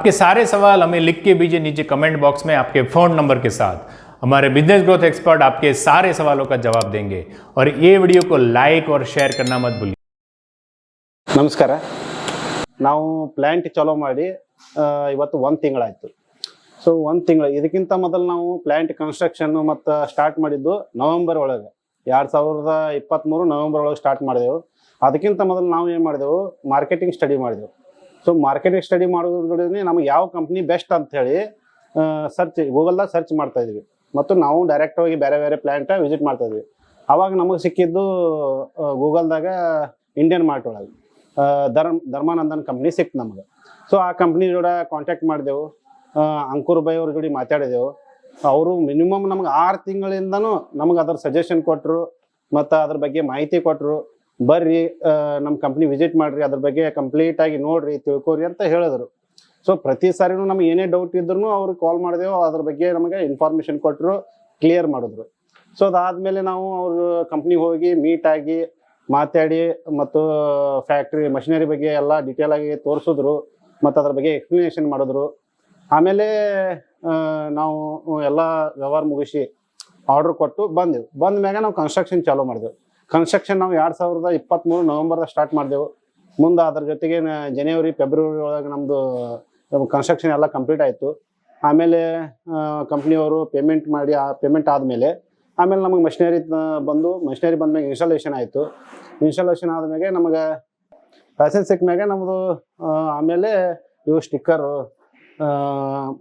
आपके सारे सवाल हमें लिख के भेजिए नीचे कमेंट बॉक्स में आपके फ़ोन नंबर के साथ हमारे बिजनेस ग्रोथ एक्सपर्ट आपके सारे सवालों का जवाब देंगे और ये वीडियो को लाइक और शेयर करना मत भूलिए ನಮಸ್ಕಾರ ನಾವು ಪ್ಲ್ಯಾಂಟ್ ಚಾಲೂ ಮಾಡಿ ಆ, ಇವತ್ತು ಒಂದು ತಿಂಗಳಾಯ್ತು ಸೊ ಒಂದು ತಿಂಗಳು ಇದಕ್ಕಿಂತ ಮೊದಲು ನಾವು ಪ್ಲ್ಯಾಂಟ್ ಕನ್ಸ್ಟ್ರಕ್ಷನ್ ಮತ್ತು ಸ್ಟಾರ್ಟ್ ಮಾಡಿದ್ದು ನವೆಂಬರ್ ಒಳಗೆ ಎರಡು ಸಾವಿರದ ಇಪ್ಪತ್ತ್ಮೂರು ನವೆಂಬರ್ ಒಳಗೆ ಸ್ಟಾರ್ಟ್ ಮಾಡಿದೆವು ಅದಕ್ಕಿಂತ ಮೊದಲು ನಾವು ಏನು ಮಾಡಿದೆವು ಮಾರ್ಕೆಟಿಂಗ್ ಸ್ಟಡಿ ಮಾಡಿದೆವು ಸೊ ಮಾರ್ಕೆಟಿಂಗ್ ಸ್ಟಡಿ ಮಾಡೋದ್ರೊಳಗೆ ನಮಗೆ ಯಾವ ಕಂಪ್ನಿ ಬೆಸ್ಟ್ ಅಂತ ಹೇಳಿ ಸರ್ಚ್ ಗೂಗಲ್ದಾಗ ಸರ್ಚ್ ಮಾಡ್ತಾ ಇದ್ವಿ. ಮತ್ತು ನಾವು ಡೈರೆಕ್ಟ್ ಹೋಗಿ ಬೇರೆ ಬೇರೆ ಪ್ಲ್ಯಾಂಟ್ ವಿಸಿಟ್ ಮಾಡ್ತಾ ಇದ್ವಿ. ಅವಾಗ ನಮಗೆ ಸಿಕ್ಕಿದ್ದು ಗೂಗಲ್ದಾಗ ಇಂಡಿಯನ್ ಮಾರ್ಟ್ ಒಳಗೆ. ಧರ್ಮ, ಧರ್ಮಾನಂದನ್ ಕಂಪ್ನಿ ಸಿಕ್ತು ನಮ್ಗೆ. ಸೊ ಆ ಕಂಪ್ನಿ ಜೋಡ ಕಾಂಟ್ಯಾಕ್ಟ್ ಮಾಡಿದೆವು. ಅಂಕುರ್ ಬೈ ಅವ್ರ ಜೋಡಿ ಮಾತಾಡಿದೆವು. ಅವರು ಮಿನಿಮಮ್ ನಮ್ಗೆ ಆರು ತಿಂಗಳಿಂದನೂ ನಮ್ಗೆ ಅದ್ರ ಸಜೆಷನ್ ಕೊಟ್ಟರು ಮತ್ತು ಅದ್ರ ಬಗ್ಗೆ ಮಾಹಿತಿ ಕೊಟ್ಟರು ಬರ್ರಿ ನಮ್ಮ ಕಂಪ್ನಿ ವಿಸಿಟ್ ಮಾಡ್ರಿ, ಅದ್ರ ಬಗ್ಗೆ ಕಂಪ್ಲೀಟ್ ಆಗಿ ನೋಡ್ರಿ, ತಿಳ್ಕೊರಿ ಅಂತ ಹೇಳಿದ್ರು. ಸೊ ಪ್ರತಿ ಸಾರಿನೂ ನಮ್ಗೆ ಏನೇ ಡೌಟ್ ಇದ್ರು ಅವ್ರಿಗೆ ಕಾಲ್ ಮಾಡಿದೆವು, ಅದ್ರ ಬಗ್ಗೆ ನಮಗೆ ಇನ್ಫಾರ್ಮೇಶನ್ ಕೊಟ್ಟರು ಕ್ಲಿಯರ್ ಮಾಡಿದ್ರು. ಸೊ ಅದಾದ್ಮೇಲೆ ನಾವು ಅವ್ರ ಕಂಪ್ನಿಗೆ ಹೋಗಿ ಮೀಟ್ ಆಗಿ ಮಾತಾಡಿ ಮತ್ತು ಫ್ಯಾಕ್ಟ್ರಿ ಮಷಿನರಿ ಬಗ್ಗೆ ಎಲ್ಲ ಡಿಟೇಲ್ ಆಗಿ ತೋರಿಸಿದ್ರು, ಮತ್ತು ಅದ್ರ ಬಗ್ಗೆ ಎಕ್ಸ್ಪ್ಲನೇಷನ್ ಮಾಡಿದ್ರು. ಆಮೇಲೆ ನಾವು ಎಲ್ಲ ವ್ಯವಹಾರ ಮುಗಿಸಿ ಆರ್ಡ್ರ್ ಕೊಟ್ಟು ಬಂದೆವು. ಬಂದ ಮ್ಯಾಗ ನಾವು ಕನ್ಸ್ಟ್ರಕ್ಷನ್ ಚಾಲೂ ಮಾಡಿದೆವು. ಕನ್ಸ್ಟ್ರಕ್ಷನ್ ನಾವು ಎರಡು ಸಾವಿರದ ಇಪ್ಪತ್ತ್ಮೂರು ನವೆಂಬರ್ದಾಗ ಸ್ಟಾರ್ಟ್ ಮಾಡಿದೆವು. ಮುಂದೆ ಅದ್ರ ಜೊತೆಗೆ ಜನವರಿ ಫೆಬ್ರವರಿ ಒಳಗೆ ನಮ್ಮದು ಕನ್ಸ್ಟ್ರಕ್ಷನ್ ಎಲ್ಲ ಕಂಪ್ಲೀಟ್ ಆಯಿತು. ಆಮೇಲೆ ಕಂಪ್ನಿಯವರು ಪೇಮೆಂಟ್ ಮಾಡಿ, ಆ ಪೇಮೆಂಟ್ ಆದಮೇಲೆ, ಆಮೇಲೆ ನಮಗೆ ಮಷಿನರಿ ಬಂದು ಮಷಿನರಿ ಬಂದ್ಮೇಲೆ ಇನ್ಸ್ಟಾಲೇಷನ್ ಆಯಿತು. ಇನ್ಸ್ಟಾಲೇಷನ್ ಆದ್ಮೇಲೆ ನಮಗೆ ಲೈಸೆನ್ಸ್ ಸಿಕ್ಕಮ್ಯಾಗೆ ನಮ್ಮದು ಆಮೇಲೆ ಇವು ಸ್ಟಿಕ್ಕರು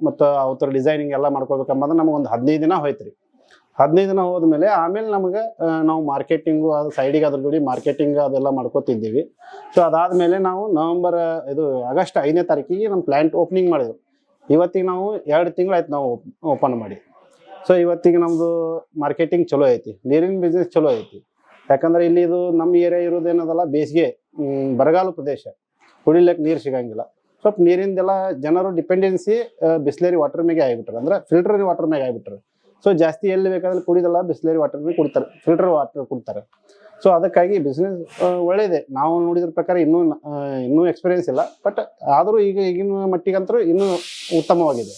ಮತ್ತು ಅವ್ರ ಡಿಸೈನಿಂಗ್ ಎಲ್ಲ ಮಾಡ್ಕೋಬೇಕಂಬಂದ್ರೆ ನಮಗೆ ಒಂದು ಹದಿನೈದು ದಿನ ಹೋಯ್ತು ರೀ ಹದಿನೈದು ದಿನ ಹೋದ್ಮೇಲೆ ಆಮೇಲೆ ನಮಗೆ ನಾವು ಮಾರ್ಕೆಟಿಂಗು ಅದು ಸೈಡಿಗೆ ಅದ್ರ ಜೋಡಿ ಮಾರ್ಕೆಟಿಂಗ್ ಅದೆಲ್ಲ ಮಾಡ್ಕೋತಿದ್ದೀವಿ. ಸೊ ಅದಾದಮೇಲೆ ನಾವು ನವಂಬರ್ ಇದು ಆಗಸ್ಟ್ ಐದನೇ ತಾರೀಕಿಗೆ ನಮ್ಮ ಪ್ಲ್ಯಾಂಟ್ ಓಪನಿಂಗ್ ಮಾಡಿದೆವು. ಇವತ್ತಿಗೆ ನಾವು ಎರಡು ತಿಂಗಳಾಯ್ತು ನಾವು ಓಪನ್ ಮಾಡಿ. ಸೊ ಇವತ್ತಿಗೆ ನಮ್ಮದು ಮಾರ್ಕೆಟಿಂಗ್ ಚಲೋ ಐತಿ ನೀರಿನ ಬಿಸ್ನೆಸ್ ಚಲೋ ಐತಿ. ಯಾಕಂದ್ರೆ ಇಲ್ಲಿ ಇದು ನಮ್ಮ ಏರಿಯಾ ಇರೋದೇನದಲ್ಲ ಬೇಸಿಗೆ ಮ್, ಬರಗಾಲ ಪ್ರದೇಶ. ಕುಡಿಲಿಕ್ಕೆ ನೀರು ಸಿಗಂಗಿಲ್ಲ. ಸ್ವಲ್ಪ ನೀರಿಂದೆಲ್ಲ ಜನರು ಡಿಪೆಂಡೆನ್ಸಿ ಬಿಸ್ಲೇರಿ ವಾಟರ್ ಮೇಲೆ ಆಗಿಬಿಟ್ರೆ. ಅಂದ್ರೆ ಫಿಲ್ಟರ್ ವಾಟರ್ ಮೇಲೆ ಆಗಿಬಿಟ್ರೆ. ಸೊ ಜಾಸ್ತಿ ಎಲ್ಲಿ ಬೇಕಾದ್ರೆ ಕುಡಿದಲ್ಲ ಬಿಸ್ಲೇರಿ ವಾಟರ್ ಕುಡಿತಾರೆ. ಫಿಲ್ಟರ್ ವಾಟರ್ ಕುಡ್ತಾರೆ. ಸೊ ಅದಕ್ಕಾಗಿ ಬಿಸ್ನೆಸ್ ಒಳ್ಳೇದೆ. ನಾವು ನೋಡಿದ್ರ ಪ್ರಕಾರ ಇನ್ನೂ ಇನ್ನೂ ಎಕ್ಸ್ಪೀರಿಯನ್ಸ್ ಇಲ್ಲ. ಬಟ್ ಆದರೂ ಈಗ ಈಗಿನ ಮಟ್ಟಿಗಂತರೂ ಇನ್ನೂ ಉತ್ತಮವಾಗಿದೆ.